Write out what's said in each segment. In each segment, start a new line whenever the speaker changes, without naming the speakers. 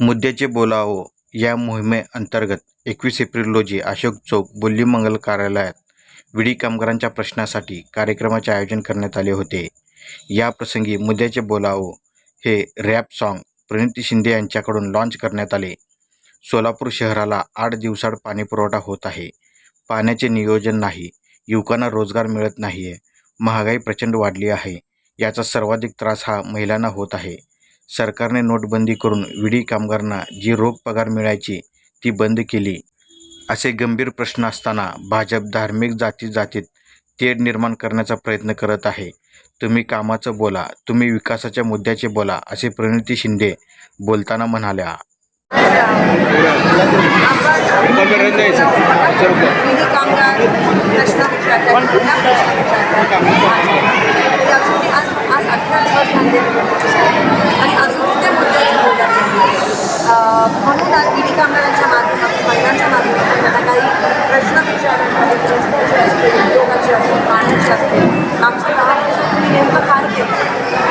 मुद्द्याचे बोलावो या मोहिमेअंतर्गत एकवीस एप्रिल रोजी अशोक चौक बोल्ली मंगल कार्यालयात विडी कामगारांच्या प्रश्नासाठी कार्यक्रमाचे आयोजन करण्यात आले होते. या प्रसंगी मुद्द्याचे बोलावो हे रॅप सॉन्ग प्रणिती शिंदे यांच्याकडून लॉन्च करण्यात आले. सोलापूर शहराला आठ दिवसाड पाणीपुरवठा होत आहे. पाण्याचे नियोजन नाही युवकांना रोजगार मिळत नाही आहे महागाई प्रचंड वाढली आहे याचा सर्वाधिक त्रास हा महिलांना होत आहे. सरकारने नोटबंदी करून विडी कामगारांना जी रोख पगार मिळायची ती बंद केली. असे गंभीर प्रश्न असताना भाजप धार्मिक जाती जातीत तेढ निर्माण करण्याचा प्रयत्न करत आहे. तुम्ही कामाचं बोला तुम्ही विकासाच्या मुद्द्याचे बोला असे प्रणिती शिंदे बोलताना म्हणाल्या.
विधी कामगार प्रश्न विचारतात पुन्हा प्रश्न विचारतात आणि अजून आज आज अठरा दिवस झाले आणि अजून ते मुद्द्याचं बोलत नाही अं, म्हणून आज विधी कामगारांच्या माध्यमातून महिलांच्या माध्यमातून त्यांना काही प्रश्न विचारत रस्त्याचे असतील उद्योगाचे असतील पाण्याचे असतील आमच्या दहा वर्षात तुम्ही नेमकं काय केलं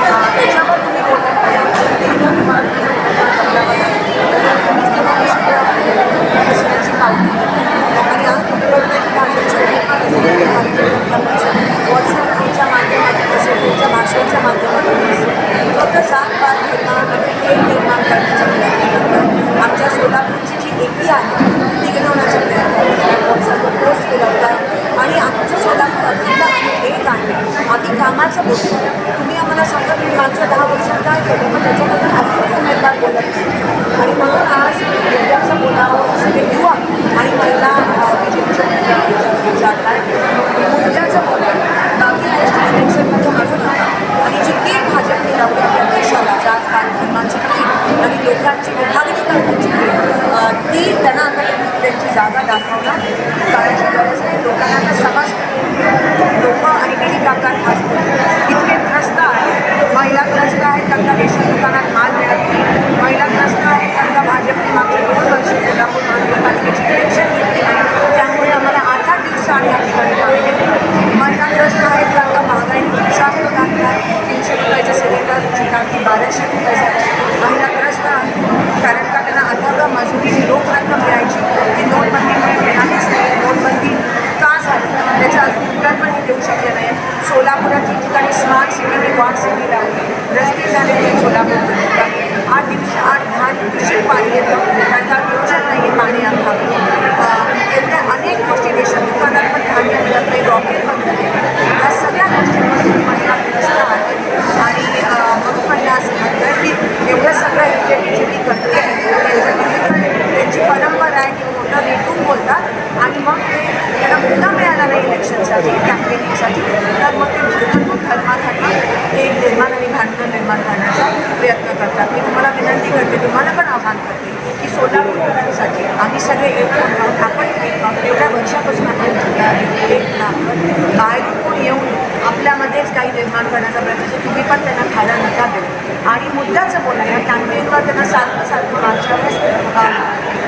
अं, त्याच्यावर तुम्ही बोलत नाही तेव्हा तुम्हाला तुम्हीच तेव्हा प्रश्नाची पावती आणि आज व्हॉट्सअपच्या माध्यमातून असेल तुमच्या भाषेच्या माध्यमातून असेल फक्त जात पात निर्माण आणि तेढ निर्माण करण्याचा प्रयत्न करतात आमच्या सोलापूरची जी एकी आहे ती घडवण्याचा प्रयत्न करतात व्हॉट्सअपवर पोस्ट केला होता आणि आमचं सोलापूर अखंड आणि एक आहे आम्ही कामाचं बोलतो तुम्ही आम्हाला सांगा तुम्ही मागच्या दहा वर्षात काय केलं मग त्याच्याबद्दल अजून उमेदवार बोलत नाही आणि म्हणून आज विद्यार्थ्यांचं बोलावं सगळे युवा आणि महिला विजयच्या मुद्द्याचं बोलावं. बाकी गोष्टी इलेक्शनमध्ये आणि जितकी भाजपने लावली आपल्या देशाला जात धर्माची आणि लोकांची विभागणी करण्याची कीड ती त्यांना आता त्यांची जागा दाखवणं कारण गरज आहे लोकांना आता समजतं लोक आणि काही कामगार खास करून इतके त्रस्त आहेत महिला त्रस्त आहेत त्यांना रेशन दुकानात माल मिळत नाही महिला त्रस्त आहेत त्यांना भाजपने मागचे दोन वर्ष सोलापूर महानगरपालिकेची इलेक्शन घेतली नाही त्यामुळे आम्हाला आठ आठ दिवसाआड या ठिकाणी पाणी येते महिला त्रस्त आहेत त्यांना महागाईने उत्साह टाकला तीनशे रुपयाच्या सिलेंडरची टाकी बाराशे रुपये झाली महिला त्रस्त आहेत कारण का त्यांना आठवडा मजुरीची रोख रक्कम मिळायची ती नोटबंदीमुळे मिळालीच नाही नोटबंदी का झाली त्याचं अजून उत्तर पण हे देऊ शकले नाही सोलापुरात ठिकठिकाणी स्मार्ट सिटी लावली. रस्ते झाले नाही सोलापूर आठ दिवस आठ दहा दिवशी पाणी येतं. कारण का नियोजन नाही पाणी अंगावर एवढ्या अनेक गोष्टी देशात. दुकानात पण धान्य मिळत नाही रॉकेट पण आहे या सगळ्या गोष्टींमध्ये म्हणजे महिला ग्रस्त आहे. आणि अं, म्हणून म्हणलं एवढं सगळं हे जे करते त्यांचं त्यांची परंपरा आहे की मोठं भेटून बोलतात. आणि मग ते त्यांना मुद्दा मिळाला नाही इलेक्शनसाठी कॅम्पेनिंगसाठी तर मग ते धर्मातून धर्मासाठी एक निर्माण आणि भांडण निर्माण करण्याचा प्रयत्न करतात. मी तुम्हाला विनंती करते तुम्हाला पण आव्हान करते की सोलापूरकरांसाठी आम्ही सगळे एक आहोत. आपण एवढ्या वर्षापासून आपण म्हणता एक बाहेरून कोण येऊन आपल्यामध्येच काही निर्माण करण्याचा प्रयत्न असतो तुम्ही पण त्यांना खायला नका देऊ. आणि मुद्द्याचं बोलणं या कॅम्पेनवर त्यांना सारखं सारखं मागच्या वेळेस